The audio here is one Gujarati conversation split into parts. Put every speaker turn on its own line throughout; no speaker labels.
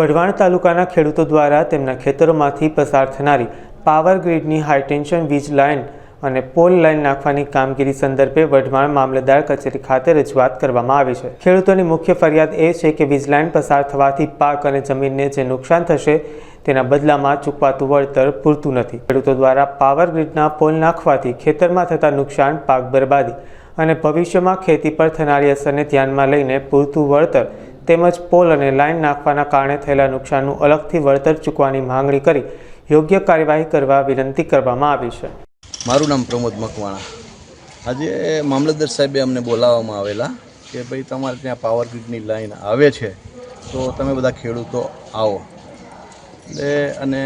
વઢવાણ તાલુકાના ખેડૂતો દ્વારા તેમના ખેતરોમાંથી પસાર થનારી પાવર ગ્રીડની હાઈટેન્શન વીજ લાઇન અને પોલ લાઇન નાખવાની કામગીરી સંદર્ભે વઢવાણ મામલતદાર કચેરી ખાતે રજૂઆત કરવામાં આવી છે. ખેડૂતોની મુખ્ય ફરિયાદ એ છે કે વીજ લાઇન પસાર થવાથી પાક અને જમીનને જે નુકસાન થશે તેના બદલામાં ચૂકવાતું વળતર પૂરતું નથી. ખેડૂતો દ્વારા પાવર ગ્રીડના પોલ નાખવાથી ખેતરમાં થતા નુકસાન, પાક બરબાદી અને ભવિષ્યમાં ખેતી પર થનારી અસરને ધ્યાનમાં લઈને પૂરતું વળતર તેમજ પોલ અને લાઇન નાખવાના કારણે થયેલા નુકસાનનું અલગથી વળતર ચૂકવાની માંગણી કરી યોગ્ય કાર્યવાહી કરવા વિનંતી કરવામાં આવી છે.
મારું નામ પ્રમોદ મકવાણા. આજે મામલતદાર સાહેબે અમને બોલાવવામાં આવેલા કે ભાઈ તમારે ત્યાં પાવર ગ્રીડની લાઇન આવે છે, તો તમે બધા ખેડૂતો આવો. એટલે અને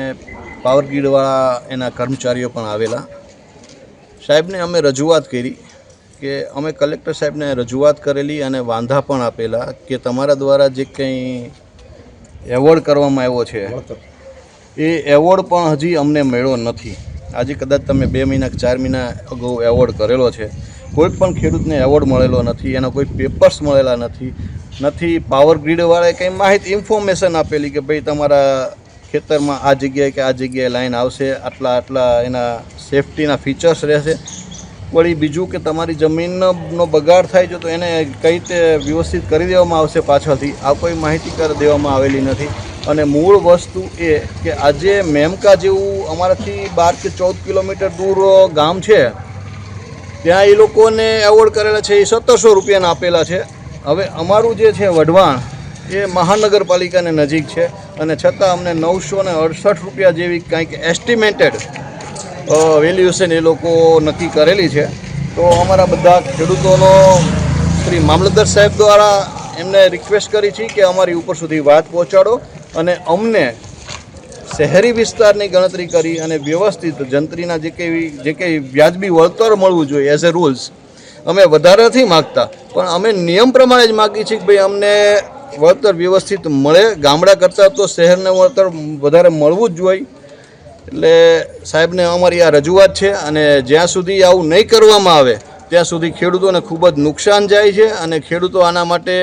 પાવર ગ્રીડવાળા એના કર્મચારીઓ પણ આવેલા. સાહેબને અમે રજૂઆત કરી કે અમે કલેક્ટર સાહેબને રજૂઆત કરેલી અને વાંધા પણ આપેલા કે તમારા દ્વારા જે કંઈ એવોર્ડ કરવામાં આવ્યો છે, એ એવોર્ડ પણ હજી અમને મળ્યો નથી. આજે કદાચ તમે બે મહિના ચાર મહિના અગાઉ એવોર્ડ કરેલો છે. કોઈ પણ ખેડૂતને એવોર્ડ મળેલો નથી, એના કોઈ પેપર્સ મળેલા નથી નથી, પાવર ગ્રીડવાળાએ કંઈ માહિતી, ઇન્ફોર્મેશન આપેલી કે ભાઈ તમારા ખેતરમાં આ જગ્યાએ કે આ જગ્યાએ લાઈન આવશે, આટલા આટલા એના સેફટીના ફીચર્સ રહેશે. વળી બીજું કે તમારી જમીનનો બગાડ થાય છે તો એને કઈ રીતે વ્યવસ્થિત કરી દેવામાં આવશે પાછળથી? આ કોઈ માહિતી કરી દેવામાં આવેલી નથી. અને મૂળ વસ્તુ એ કે આજે મેમકા જેવું અમારાથી બાર કે ચૌદ કિલોમીટર દૂર ગામ છે, ત્યાં એ લોકોને એવોર્ડ કરેલા છે, એ સત્તરસો રૂપિયાના આપેલા છે. હવે અમારું જે છે વઢવાણ, એ મહાનગરપાલિકાને નજીક છે. અને છતાં અમને નવસો ને અડસઠ રૂપિયા જેવી કંઈક એસ્ટિમેટેડ વેલ્યુએશન એ લોકો નક્કી કરેલી છે. તો અમારા બધા ખેડૂતોનો શ્રી મામલતદાર સાહેબ દ્વારા એમને રિક્વેસ્ટ કરી છે કે અમારી ઉપર સુધી વાત પહોંચાડો અને અમને શહેરી વિસ્તારની ગણતરી કરી અને વ્યવસ્થિત જંત્રીના જે કંઈ જે કંઈ વ્યાજબી વળતર મળવું જોઈએ એઝ એ રૂલ્સ અમે વધારે નથી માગતા. પણ અમે નિયમ પ્રમાણે જ માગીએ છીએ કે ભાઈ અમને વળતર વ્યવસ્થિત મળે. ગામડા કરતાં તો શહેરને વળતર વધારે મળવું જ જોઈએ. એટલે સાહેબને અમારી આ રજૂઆત છે અને જ્યાં સુધી આવું નહીં કરવામાં આવે ત્યાં સુધી ખેડૂતોને ખૂબ જ નુકસાન જાય છે અને ખેડૂતો આના માટે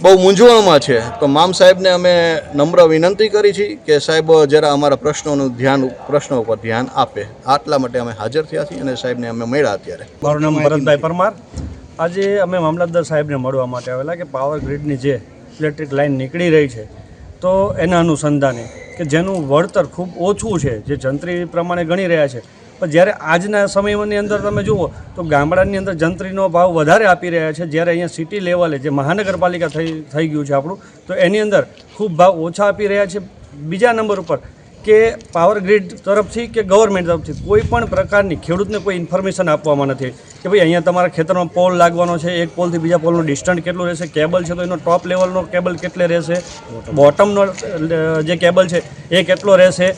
બહુ મૂંઝવણમાં છે. તો મામ સાહેબને અમે નમ્ર વિનંતી કરી છે કે સાહેબ જરા અમારા પ્રશ્નોનું ધ્યાન પ્રશ્નો ઉપર ધ્યાન આપે. આટલા માટે અમે હાજર થયા છીએ અને સાહેબને અમે મળ્યા અત્યારે.
મારું નામ ભરતભાઈ પરમાર. આજે અમે મામલતદાર સાહેબને મળવા માટે આવેલા કે પાવર ગ્રીડની જે ઇલેક્ટ્રિક લાઇન નીકળી રહી છે તો એના અનુસંધાને કે જેનું વળતર ખૂબ ઓછું છે, જે જંત્રી પ્રમાણે ગણી રહ્યા છે. પણ જ્યારે આજના સમયની અંદર તમે જુઓ, તો ગામડાની અંદર જંત્રીનો ભાવ વધારે આપી રહ્યા છે. જ્યારે અહીંયા સિટી લેવલે જે મહાનગરપાલિકા થઈ થઈ ગયું છે આપણું, તો એની અંદર ખૂબ ભાવ ઓછા આપી રહ્યા છે. બીજા નંબર ઉપર કે પાવર ગ્રીડ તરફથી કે ગવર્મેન્ટ તરફથી કોઈ પણ પ્રકારની ખેડૂતને કોઈ ઇન્ફોર્મેશન આપવામાં નથી. કે ભાઈ અહીંયા તમારા ખેતરમાં પોલ લાગવાનો છે એક પોલથી બીજા પોલનું ડિસ્ટન્સ કેટલું રહેશે? કેબલ છે તો એનો ટોપ લેવલનો કેબલ કેટલે રહેશે? બોટમનો જે કેબલ છે એ કેટલો રહેશે?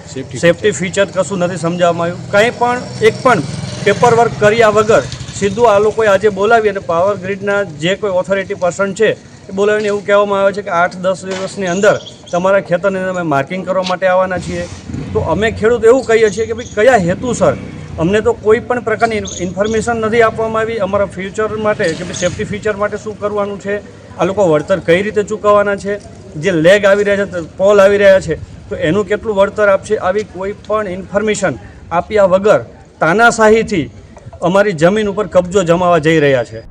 સેફટી ફીચર કશું નથી સમજાવવામાં આવ્યું. કંઈ પણ એક પણ પેપર વર્ક કર્યા વગર સીધું આ લોકોએ આજે બોલાવી અને પાવર ગ્રીડના જે કોઈ ઓથોરિટી પર્સન છે એ બોલાવીને એવું કહેવામાં આવે છે કે આઠ દસ દિવસની અંદર તમારા ખેતરને અમે માર્કિંગ કરવા માટે આવવાના છીએ. તો અમે ખેડૂત એવું કહીએ છીએ કે ભાઈ કયા હેતુસર અમને તો કોઈ પણ પ્રકારની ઇન્ફોર્મેશન નથી આપવામાં આવી. અમારા ફ્યુચર માટે કે ભાઈ સેફ્ટી ફ્યુચર માટે શું કરવાનું છે? આ લોકો વળતર કઈ રીતે ચૂકવવાના છે? જે લેગ આવી રહ્યા છે પોલ આવી રહ્યા છે, તો એનું કેટલું વળતર આપશે? આવી કોઈ પણ ઇન્ફોર્મેશન આપ્યા વગર તાનાશાહીથી અમારી જમીન ઉપર કબજો જમાવા જઈ રહ્યા છે.